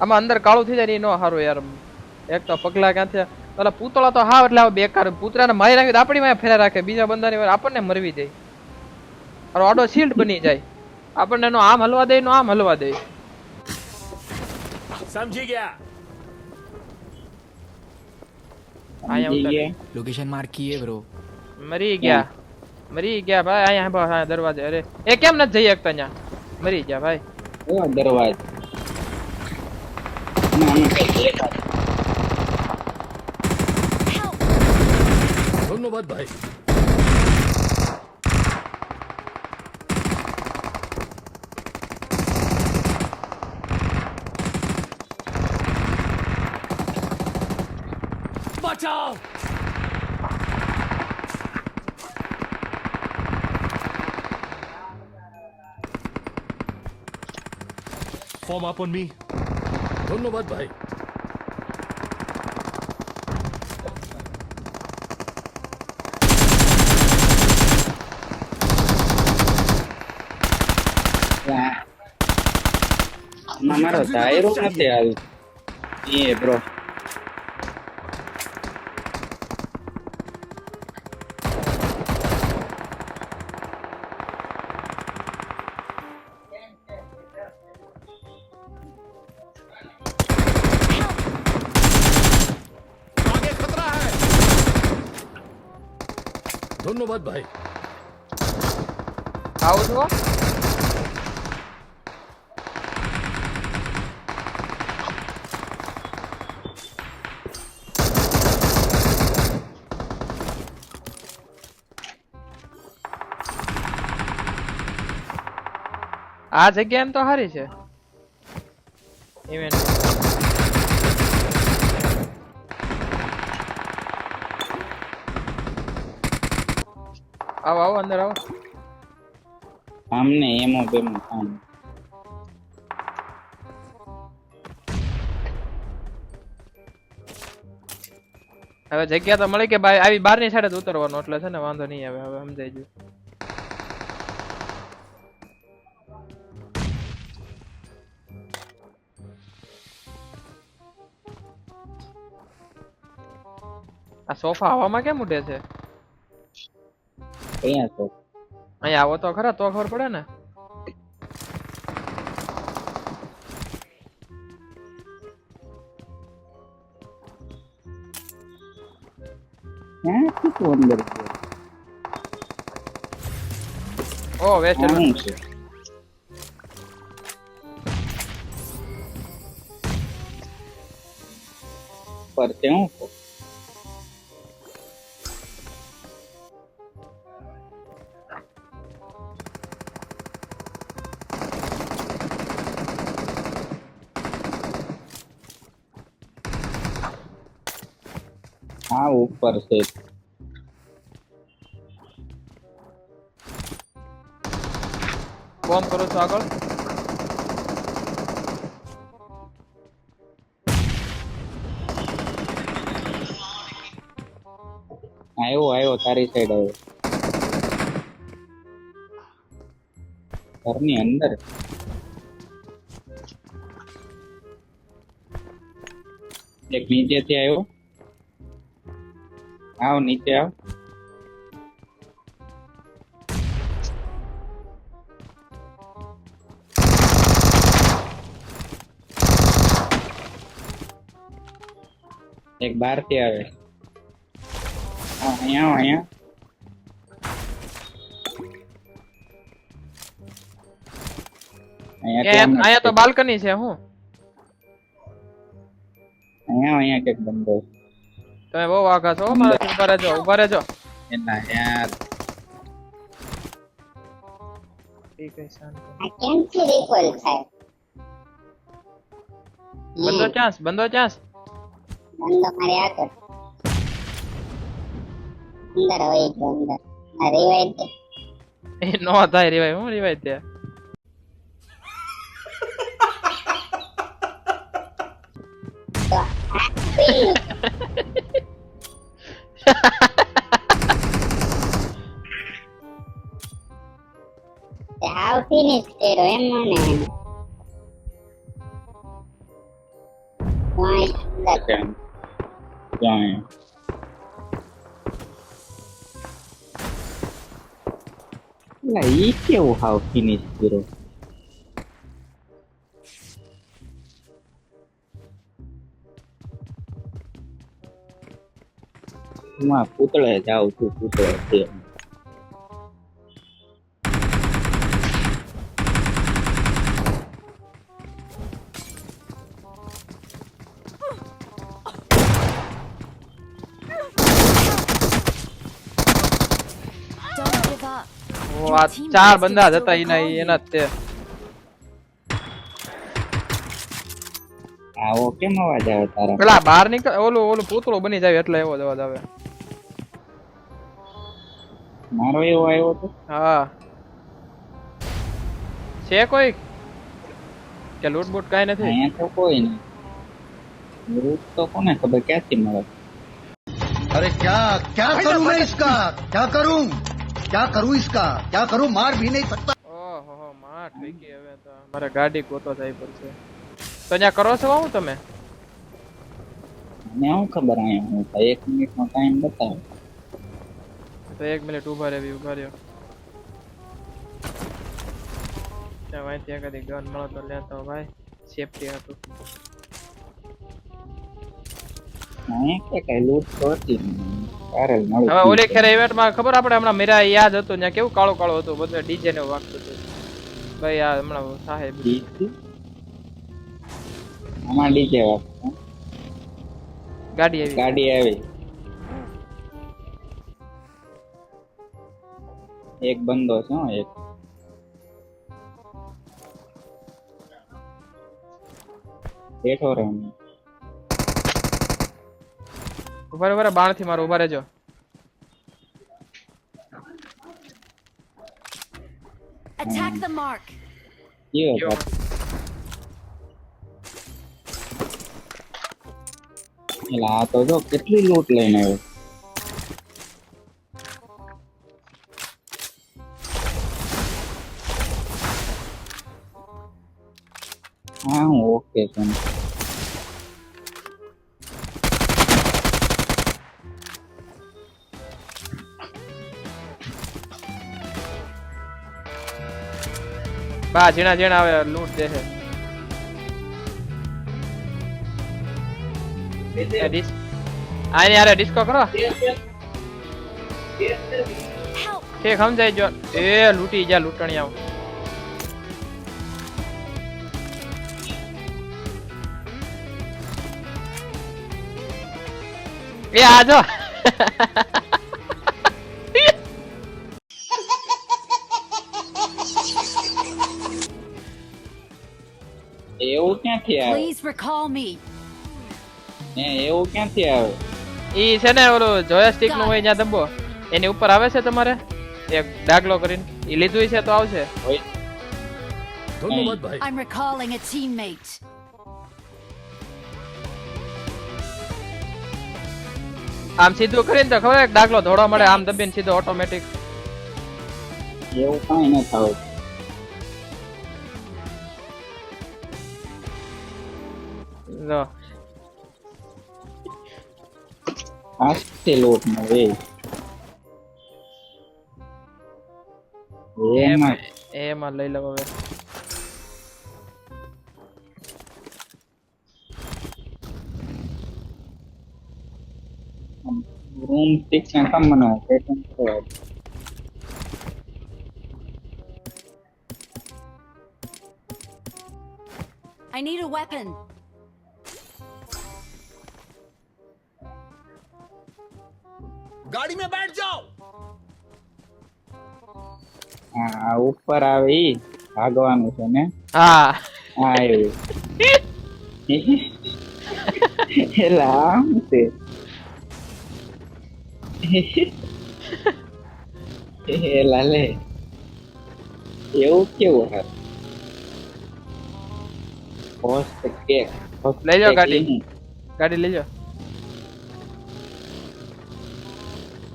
આમાં અંદર કાળું થઈ જાય ને નો હારો યાર એક તો પગલા ક્યાં થયા પેલા પૂતળા તો હાવ એટલે બેકાર પૂતળાને મારી નાખી આપણી માં ફેરા રાખે બીજા બંદાની વાર આપણને મરવી દે આરો આડો શિલ્ડ બની જાય આપણને એનો આમ હલવા દે નો આમ હલવા દે સમજી ગયા આયા ઉતાર લોકેશન માર્ક કીએ બ્રો મરી ગયા મરી ગયા ભાઈ અહીંયા બસ આ દરવાજે. અરે એ કેમ નથી જઈ શકતા ત્યાં મરી ગયા ભાઈ. એવો દરવાજો? ના, ના, કઈ ফর্ম আপ অন মি ধন্যবাদ ভাই Mamaro, está bro. ধন্যবাদ ভাই আউট হো આ જગ્યા એમ તો સારી છે ઇવેન્ટ આવો આવો અંદર આવો. આમને એમો બેમો કામ હવે જગ્યા તો મળી કે ભાઈ આવી બારની સાઈડ જ ઉતરવાનું એટલે છે ને વાંધો નહીં આવે હવે સમજાઈ ગયું. આ સોફા હવામાં કેમ ઉડે છે? અહીંયા છો અહીંયા આવો તો ખરા તો ખબર પડે ને? ઓ વેસ્ટ આ શું પર છે? છે કરું છું આગળ? આવ્યો આવ્યો તારી સાઈડ આવ્યો ઘરની અંદર. એક નીચેથી આવ્યો આવ નીચે આવ. એક બારથી આવે અહીંયા અહીંયા. અહીંયા તો બાલ્કની છે હું? અહીંયા અહીંયા કંઈક બંધો તમે બહુ વાઘા છો મારા ઊભા રહેજો ઊભા રહેજો. એના યાર. બંધો ચાન્સ બંધો ચાન્સ બંધો મારી આગળ. અંદર હોય તો અંદર? આ રિવાઇડ દે. એ નો થાય રિવાય હું રિવાય તે તો ಯಾವ ತಿನ್ನಿಸ್ತೀರೋ ಎಮ್ಮನೆ Okay. Dying. Aí que é o Ralph Nespiro. હું આ પૂતળે જાઉં છું પૂતળે છે ચાર બંદા જતા હતા એના એના જ તે. આવો કેમ અવાજ આવે તારા? પેલા બહાર નીકળ ઓલું ઓલું પૂતળો બની જાય એટલે એવો જ અવાજ આવે. મારો એવો આવ્યો તો હા છે કોઈ કે લૂંટ બૂટ કાંઈ નથી અહીંયા તો કોઈ નહીં રૂટ તો કોને ખબર ક્યાંથી મળે अरे क्या क्या करूं मैं इसका क्या करूं क्या करूं इसका क्या करूं मार भी नहीं सकता ઓહો હો માં ઠીકી હવે તો મારે ગાડી ગોતો જાય પડશે તો ત્યાં કરો છો હું તમે મને શું ખબર અહીંયા હું થાય એક મિનિટનો ટાઈમ બતાવે તો એક મિનિટ ઊભા રહેવી ઊભા રહ્યો. ત્યાં વાંચી એકાદી ગન મળો તો લેતો ભાઈ. સેફટી હતું. હવે ઓલી ખેર ખબર આપણે હમણાં મેરા યાદ હતું ત્યાં કેવું કાળો કાળો હતું બધું ડીજે ને વાગતું હતું. ભાઈ આ હમણાં સાહેબ ગાડી આવી. ગાડી આવી. એક બંદો છે હો, એક બેઠો રહે હું. ઊભા ઊભા બાણથી મારો ઊભા રહેજો Attack the mark. કયો? એલા તો જો કેટલી લૂટ લઈને આવ્યો હા હું ઓકે છું બા જીણા ઝીણા આવે લૂટ દે છે. આની યાર ડિસ્કો કરો. ઠીક સમજાઈ જો એ લૂંટી જા લૂંટણી આવ. એ આ જો. એવું ક્યાંથી આવે પ્લીઝ રિકોલ મી એ એવું ક્યાંથી આવે ઈ છે ને ઓલો જોયસ્ટિકનું હોય જ્યાં દબો એની ઉપર આવે છે તમારે? એક દાખલો કરીને. ઈ લીધું છે તો આવશે. ધન્યવાદ ભાઈ. આઈ એમ રિકોલિંગ અ ટીમમેટ આમ સીધું કરીને તો ખબર એક ડાગલો ધોડવા મળે આમ દબીને સીધો ઓટોમેટિક એવું કાંઈ ન થવું. જો આસ્તે લૂંટ મળે એમાં એમાં લઈ લઉં હવે. રૂમ સિક્સ ને કમ મને પેટર્ન તો I need a weapon. गाड़ी में बैठ जाओ આ ઉપર આવે ઈ ભાગવાનું છે ને હા આ આવ્યું એલા આમ છે એ લાલે. એવું કેવું હે? હોસ્ટ કેક. લઈ જાઓ ગાડી. ગાડી લઈ જાઓ.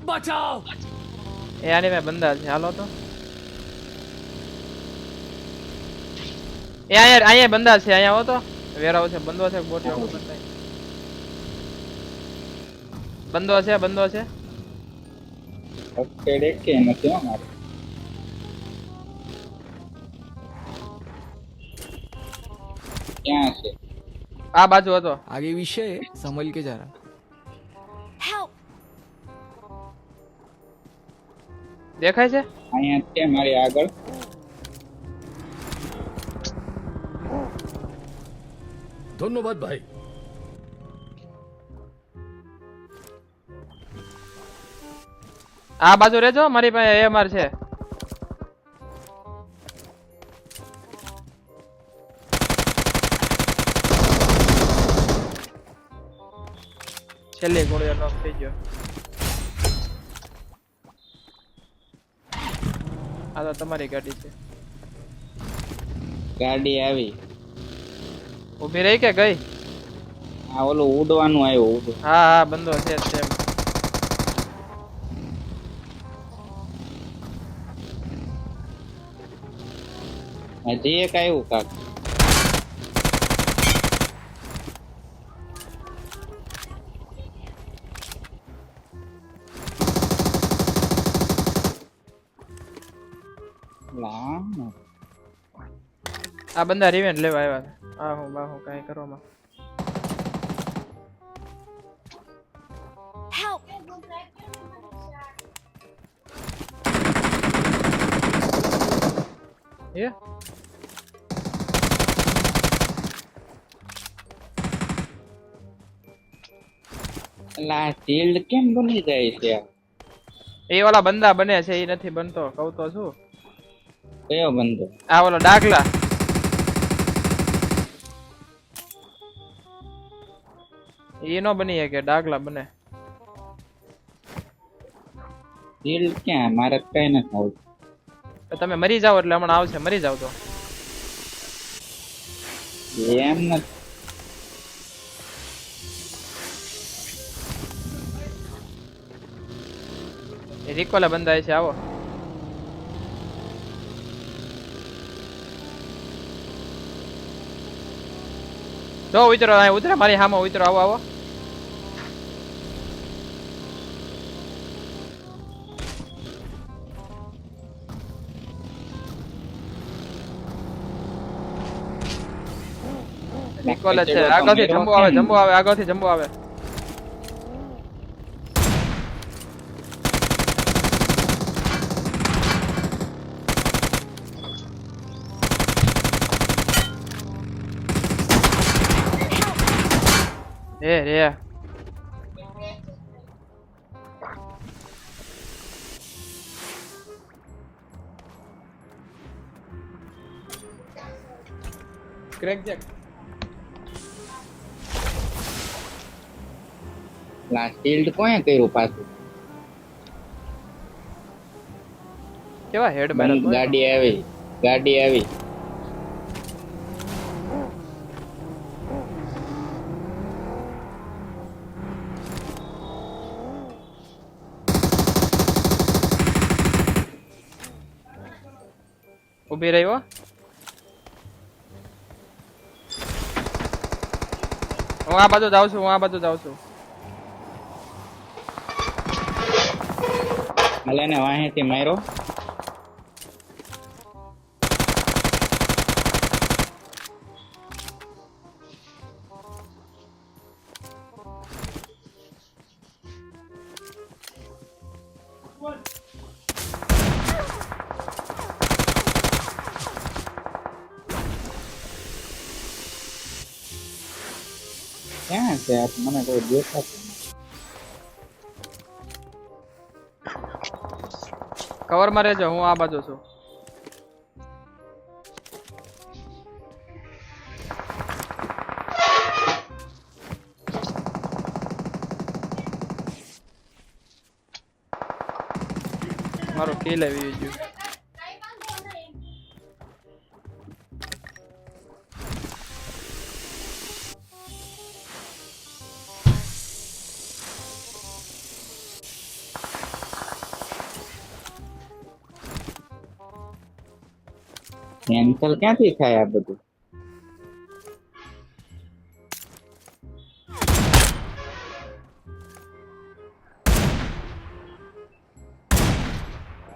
બચાવ! એ આને મેં બંદા છે. હાલો તો. એ અહીંયા અહીંયા બંધા છે. અહીંયા આવો તો. વેરાવ છે. બંધો છે. બોટી બંધો છે. બંધો છે. અપગ્રેડ એકે નથી હો મારે? ક્યાં છે? આ બાજુ હતો. આગે વિશે સમલ કે જરા. દેખાય છે? અહીંયા છે મારી આગળ. ધન્યવાદ ભાઈ. આ બાજુ રહેજો મારી પાસે એમઆર છે. છેલ્લી ગોળીઓ નોક થઈ ગયો. આ તો તમારી ગાડી છે. ગાડી આવી. ઊભી રહી કે ગઈ? આ ઓલું ઉડવાનું આવ્યું હા હા બંધો છે હજી એક આવ્યું કાક. આ બંદા રિવેન્ટ લેવા આવ્યા છે. આ હું બા હું કાંઈ કરવામાં. Help! લા શિલ્ડ કેમ બની જાય છે એ ઓલા બંદા બને છે એ નથી બનતો. કહું તો છું કયો બંદો? આ ઓલો ડાકલા. એ નો બની શકે ડાકલા બને. શિલ્ડ ક્યાં? મારે કઈ ન આવતું તમે મરી જાઓ એટલે હમણાં આવશે મરી જાવ તો. એમ નથી. રિકોલે બંધાય છે, આવો. જો, ઉતરો અહીં ઉતરે, મારી હામો ઉતરો, આવો આવો. છે, આગળથી જમ્બો આવે જમ્બો આવે, આગળથી જમ્બો આવે. રે રે ક્રેક જેક લા શિલ્ડ કોણે કર્યું પાછું કેવા હેડ બંધ મારા ગાડી આવી ગાડી આવી હું આ બાજુ જાઉં છું હું આ બાજુ જાઉં છું. મલેને વાહેથી માર્યો. તો મને કોઈ દેખાતું. કવરમાં રહેજો, હું આ બાજુ છું મારો કિલ આવી ગયું કેન્સલ ક્યાંથી થાય આ બધું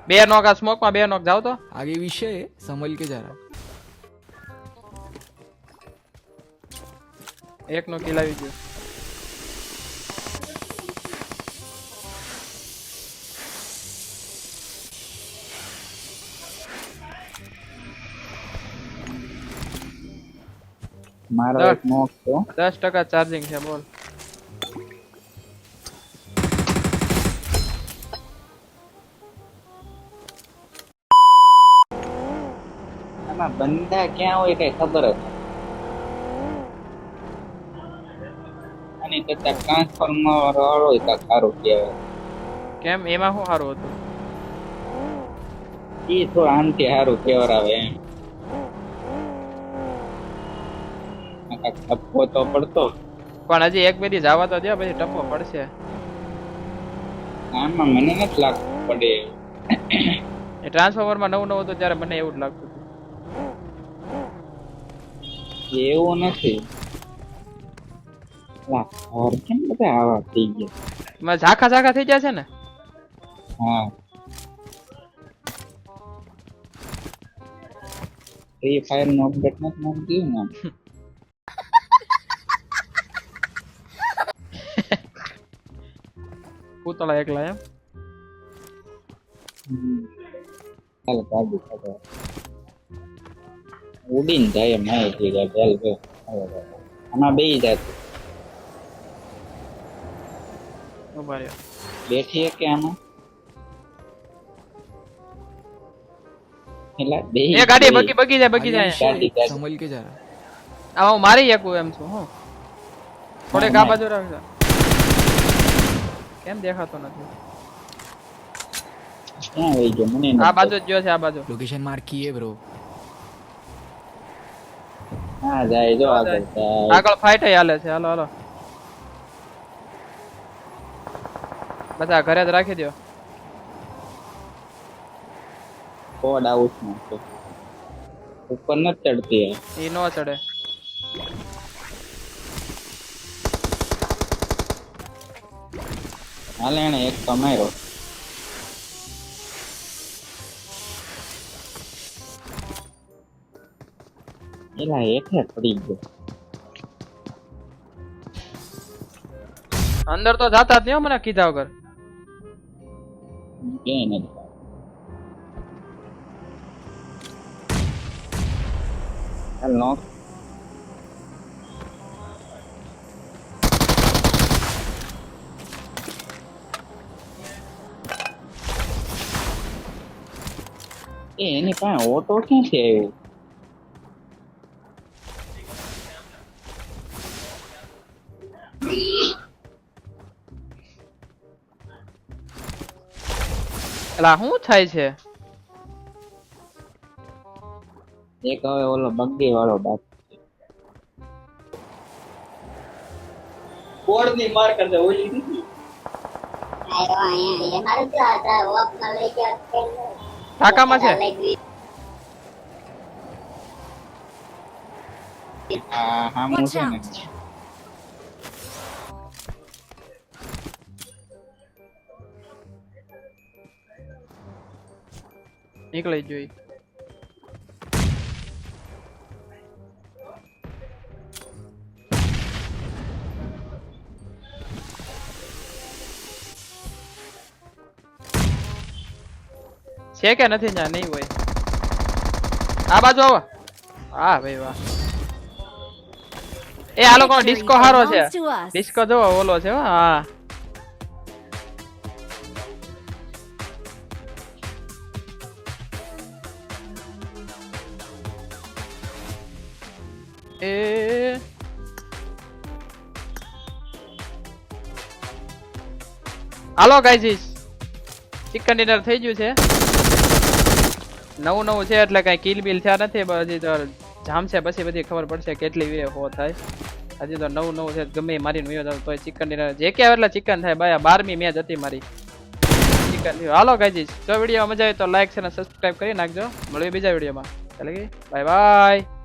બે નોક આ સ્મોક માં બે નોક જાવ તો आगे विषय है संभल के जा रहा એક નોક હિલાવી ગયો મારો એક મોક તો. દસ ટકા ચાર્જિંગ છે બોલ. આમાં બંદા ક્યાં હોય કઈ ખબર જ અને કરતા ટ્રાન્સફોર્મર વાળો હોય કાંઈક સારું કહેવાય. કેમ? એમાં શું સારું હતું? એ થોડું આમથી સારું કેવરાવે એમ. ધક્કો તો પડતો. પણ હજી એક બે જવા તો દે પછી ટપકો પડશે. આમાં મને નથી લાગતું પડે. એ ટ્રાન્સફોર્મરમાં નવું નવું હતું ત્યારે મને એવું જ લાગતું હતું. એવું નથી. કેમ બધા આવા થઈ ગયા? ઝાખા ઝાખા થઈ ગયા છે ને? હા. ફ્રી ફાયરનું અપડેટ નથી નાખી ને? પૂતળા એકલા એમ ચાલ કાઢી ખાતો ઉડીને જાય એમ નહીં થઈ જાય ચાલ જો આમાં બે જાય બેઠી કે આમાં એ ગાડી બકી બકી જાય બકી જાય. સમલ કે જરા આ હું મારી એકું એમ છું હો. થોડે ગા બાજુ કેમ દેખાતો નથી? આ બાજુ જ ગયો છે આ બાજુ. લોકેશન માર કીએ બ્રો હા જાય જો આગળ આગળ ફાઈટ હાલે છે હાલો હાલો. બધા ઘરે જ રાખી દો કોડ આઉટ નો ઉપર ન ચડતી એ નો ચડે. હાલે એને એક કમાયો. એલા હેઠે પડી ગયો. અંદર તો જાતા જ નહીં મને કીધા વગર. ક્યાંય નથી હાલ નોક એ એની પાસે ઓટો ક્યાંથી આવ્યો? એલા શું થાય છે? એક હવે ઓલો બગ્ગી વાળો બાકી બોર્ડની માર કરજે ઓલી નથી આયો અહીંયા એ મારે તો આ તા વોકમાં લઈ ગયા ટાંકામાં છે? હા હા હું છે ને. નીકળી જોઈ છે કે નથી ત્યાં? નહીં હોય. આ બાજુ આવો. હા ભાઈ વાહ. એ આ લોકો ડિસ્કો હારો છે. ડિસ્કો જોવો ઓલો છે હા એ. હાલો ગાઈઝીસ. ચિકન ડિનર થઈ ગયું છે. નવું નવું છે એટલે કઈ કિલ બિલ થયા નથી હજી તો જામશે પછી બધી ખબર પડશે કેટલી વે હો થાય. હજી તો નવું નવું છે, ગમે મારીને વયો જાવ, તોય ચિકન જે કે એટલે ચિકન થાય, ભાઈ બારમી મેચ હતી મારી. ચિકન હાલો ગાઈજીસ જો વીડિયો મજા આવી તો લાઈક છે અને સબસ્ક્રાઈબ કરી નાખજો. મળીએ બીજા વિડીયોમાં ચાલે બાય બાય